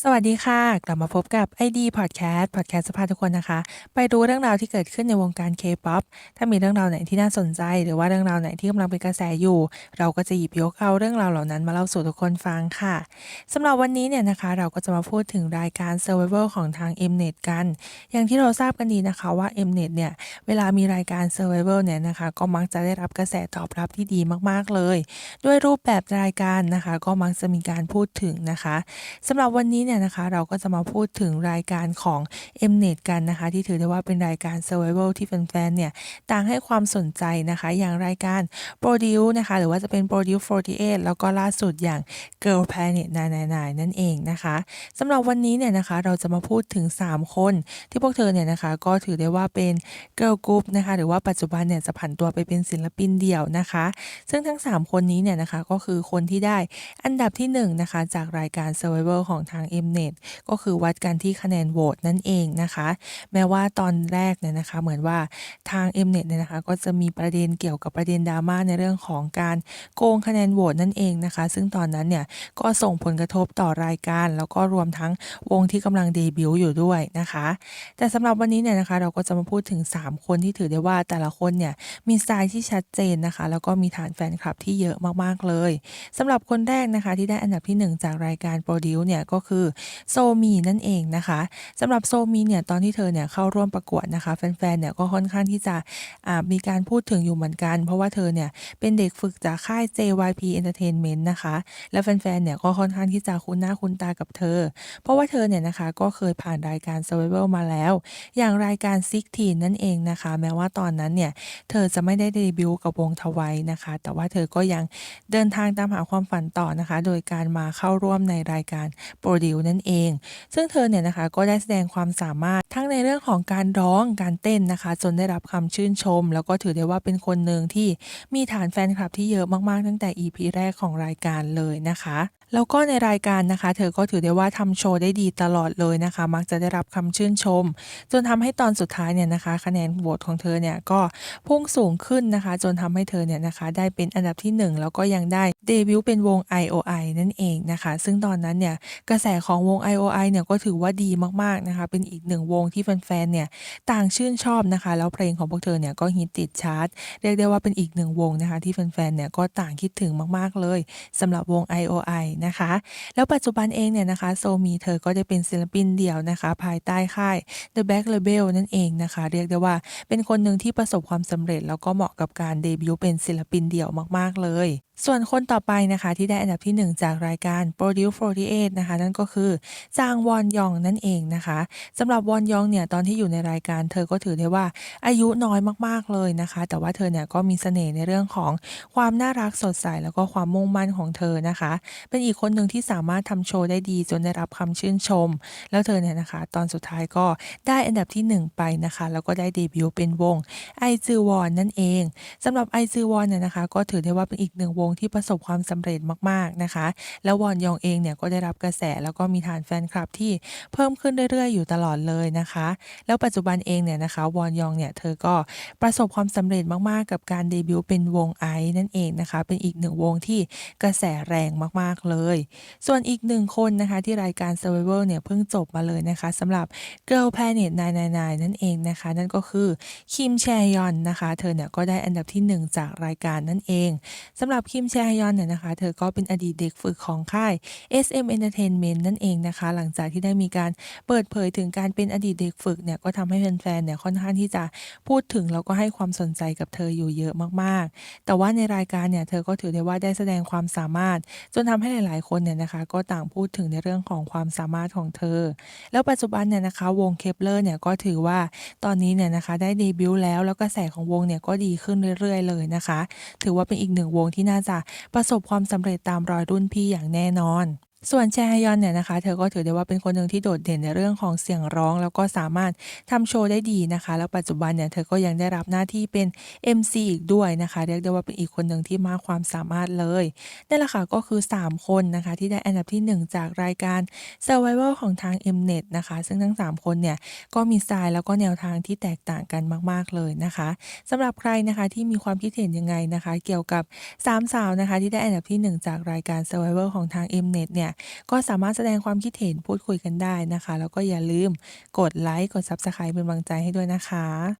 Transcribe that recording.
สวัสดีค่ะ กลับมาพบกับ ID Podcast Podcast จะพาทุกคนนะคะ ไปรู้เรื่องราวที่เกิดขึ้นในวงการ K-pop ถ้ามีเรื่องราวไหนที่น่าสนใจ หรือว่าเรื่องราวไหนที่กำลังเป็นกระแสอยู่ เราก็จะหยิบยกเอาเรื่องราวเหล่านั้นมาเล่าสู่ทุกคนฟังค่ะสำหรับวันนี้เนี่ยนะคะ เราก็จะมาพูดถึงรายการ Survivor ของทาง Mnet กัน อย่างที่เราทราบกันดีนะคะว่า Mnet เนี่ยเวลามีรายการ Survivor เนี่ยนะคะก็มักจะได้รับกระแสตอบรับที่ดีมากๆเลย ด้วยรูปแบบรายการนะคะ ก็มักจะมีการพูดถึงนะคะสำหรับวันนี้เนี่ยนะคะเราก็จะมาพูดถึงรายการของ Mnet กันนะคะที่ถือได้ว่าเป็นรายการ Survival ที่แฟนๆเนี่ยต่างให้ความสนใจนะคะ อย่างรายการ Produce นะคะหรือว่าจะเป็น Produce 48 แล้วก็ล่าสุดอย่าง Girl Planet 999 นั่นเองนะคะสำหรับวันนี้เนี่ยนะคะเราจะมาพูดถึง 3 คน ที่พวกเธอเนี่ยนะคะก็ถือได้ว่าเป็น Girl Group นะคะหรือว่าปัจจุบันเนี่ยจะผันตัวไปเป็นศิลปินเดี่ยวนะคะ ซึ่งทั้ง 3 คนนี้เนี่ยนะคะก็คือคนที่ได้อันดับที่1นะคะจากรายการ Survivor ของทาง Mnet ก็คือวัดกันที่คะแนนโหวตนั่นเองนะคะ แม้ว่าตอนแรกเนี่ยนะคะ เหมือนว่าทาง Mnet เนี่ยนะคะ ก็จะมีประเด็นเกี่ยวกับประเด็นดราม่าในเรื่องของการโกงคะแนนโหวตนั่นเองนะคะ ซึ่งตอนนั้นเนี่ยก็ส่งผลกระทบต่อรายการ แล้วก็รวมทั้งวงที่กำลังเดบิวต์อยู่ด้วยนะคะ แต่สำหรับวันนี้เนี่ยนะคะเราก็จะมาพูดถึง 3 คนที่ถือได้ว่าแต่ละคนเนี่ยมีสไตล์ที่ชัดเจนนะคะ แล้วก็มีฐานแฟนคลับที่เยอะมากๆเลยสำหรับคนแรกนะคะที่ได้อันดับที่ 1 จากรายการ Produce เนี่ยก็คือโซมีนั่นเองนะคะสำหรับโซมีเนี่ยตอนที่เธอเนี่ยเข้าร่วมประกวดนะคะแฟนๆเนี่ยก็ค่อนข้างที่จะมีการพูดถึงอยู่เหมือนกัน เพราะว่าเธอเนี่ยเป็นเด็กฝึกจากค่าย JYP Entertainment นะคะ และแฟนๆเนี่ยก็ค่อนข้างที่จะคุ้นหน้าคุ้นตากับเธอ เพราะว่าเธอเนี่ยนะคะก็เคยผ่านรายการ Survival มาแล้ว อย่างรายการ16นั่นเองนะคะ แม้ว่าตอนนั้นเนี่ยเธอจะไม่ได้เดบิวต์กับวงทวายนะคะ แต่ว่าเธอก็ยังเดินทางตามหาความฝันต่อนะคะ โดยการมาเข้าร่วมในรายการ Produce นั่นเอง ซึ่งเธอเนี่ยนะคะก็ได้แสดงความสามารถทั้งในเรื่องของการร้องการเต้นนะคะ จนได้รับคำชื่นชม แล้วก็ถือได้ว่าเป็นคนหนึ่งที่มีฐานแฟนคลับที่เยอะมากๆ ตั้งแต่ EP แรกของรายการเลยนะคะ แล้วก็ในรายการนะคะ เธอก็ถือได้ว่าทำโชว์ได้ดีตลอดเลยนะคะ มักจะได้รับคำชื่นชม จนทำให้ตอนสุดท้ายเนี่ยนะคะ คะแนนโหวตของเธอเนี่ยก็พุ่งสูงขึ้นนะคะ จนทำให้เธอเนี่ยนะคะได้เป็นอันดับที่ 1 แล้วก็ยังได้เดบิวต์เป็นวง IOI นั่นเองนะคะ ซึ่งตอนนั้นเนี่ยกระแสของวง IOI เนี่ยก็ถือว่าดีมากๆนะคะ เป็นอีกหนึ่งวงที่แฟนๆเนี่ยต่างชื่นชอบนะคะ แล้วเพลงของพวกเธอเนี่ยก็ฮิตติดชาร์ตเรียกได้ว่าเป็นอีกหนึ่งวงนะคะ ที่แฟนๆเนี่ยก็ต่างคิดถึงมากๆเลยสำหรับวง IOI นะคะ แล้วปัจจุบันเองเนี่ยนะคะโซมีเธอก็ได้เป็นศิลปินเดี่ยวนะคะ ภายใต้ค่าย The Back Label นั่นเองนะคะ เรียกได้ว่าเป็นคนหนึ่งที่ประสบความสำเร็จแล้วก็เหมาะกับการเดบิวต์เป็นศิลปินเดี่ยวมาก ๆ เลย ส่วนคนต่อไปนะคะที่ได้อันดับที่ 1 จากรายการ Produce 48 นะคะ นั่นก็คือจางวอนยองนั่นเองนะคะสำหรับวอนยองเนี่ยตอนที่อยู่ในรายการ เธอก็ถือได้ว่าอายุน้อยมากๆเลยนะคะ แต่ว่าเธอเนี่ยก็มีเสน่ห์ในเรื่องของความน่ารักสดใสแล้วก็ความมุ่งมั่นของเธอนะคะ เป็นอีกคนหนึ่งที่สามารถทำโชว์ได้ดีจนได้รับคำชื่นชม แล้วเธอเนี่ยนะคะ ตอนสุดท้ายก็ได้อันดับที่ 1 ไปนะคะ แล้วก็ได้เดบิวต์เป็นวงไอจือวอนนั่นเองสำหรับไอจือวอนเนี่ยนะคะ ก็ถือได้ว่าเป็นอีกหนึ่งวงที่ประสบความสำเร็จมากๆนะคะ แล้ววอนยองเองเนี่ยก็ได้รับกระแสแล้วก็มีฐานแฟนคลับที่เพิ่มขึ้นเรื่อยๆ อยู่ตลอดเลยนะคะ แล้วปัจจุบันเองเนี่ยนะคะวอนยองเนี่ยเธอก็ประสบความสำเร็จมากๆ กับการเดบิวต์เป็นวงไอนั่นเองนะคะ เป็นอีกหนึ่งวงที่กระแสแรงมากๆเลย ส่วนอีกหนึ่งคนนะคะที่รายการ Survivor เนี่ยเพิ่งจบมาเลยนะคะสำหรับ Girl Planet 999 นั่นเองนะคะ นั่นก็คือคิมแชยอนนะคะ เธอเนี่ยก็ได้อันดับที่ 1 จากรายการนั่นเองสำหรับคิมแชยอนเนี่ยนะคะ เธอก็เป็นอดีตเด็กฝึกของค่าย SM Entertainment นั่นเองนะคะ หลังจากที่ได้มีการเปิดเผยถึงการเป็นอดีตเด็กฝึกเนี่ยก็ทำให้แฟนๆเนี่ยค่อนข้างที่จะพูดถึงแล้วก็ให้ความสนใจกับเธออยู่เยอะมากๆ แต่ว่าในรายการเนี่ยเธอก็ถือได้ว่าได้แสดงความสามารถ จนทำให้หลายๆคนเนี่ยนะคะ ก็ต่างพูดถึงในเรื่องของความสามารถของเธอ แล้วปัจจุบันเนี่ยนะคะ วงเคปเลอร์เนี่ยก็ถือว่าตอนนี้เนี่ยนะคะได้เดบิวต์แล้วแล้วกระแสของวงเนี่ยก็ดีขึ้นเรื่อยๆ เลยนะคะ ถือว่าเป็นอีกหนึ่งวงที่น่าจะประสบความสำเร็จตามรอยรุ่นพี่อย่างแน่นอน ส่วนแชฮยอนเนี่ยนะคะ เธอก็ถือได้ว่าเป็นคนหนึ่งที่โดดเด่นในเรื่องของเสียงร้อง แล้วก็สามารถทำโชว์ได้ดีนะคะ แล้วปัจจุบันเนี่ยเธอก็ยังได้รับหน้าที่เป็น MC อีกด้วยนะคะ เรียกได้ว่าเป็นอีกคนหนึ่งที่มากความสามารถเลยนั่แหละค่ะก็คือ 3 คนนะคะ ที่ได้อันดับที่ 1 จากรายการ Survival ของทาง Mnet นะคะ ซึ่งทั้ง 3 คนเนี่ยก็มีสไตล์แล้วก็แนวทางที่แตกต่างกันมาก ๆเลยนะคะสำหรับใครนะคะที่มีความคิดเห็นยังไงนะคะ เกี่ยวกับ3สาวนะคะที่ได้อันดับที่ 1 จากรายการ Survival ของทาง Mnet เนี่ยก็สามารถแสดงความคิดเห็นพูดคุยกันได้นะคะ แล้วก็อย่าลืมกดไลค์กด Subscribe เป็นกำลังใจให้ด้วยนะคะ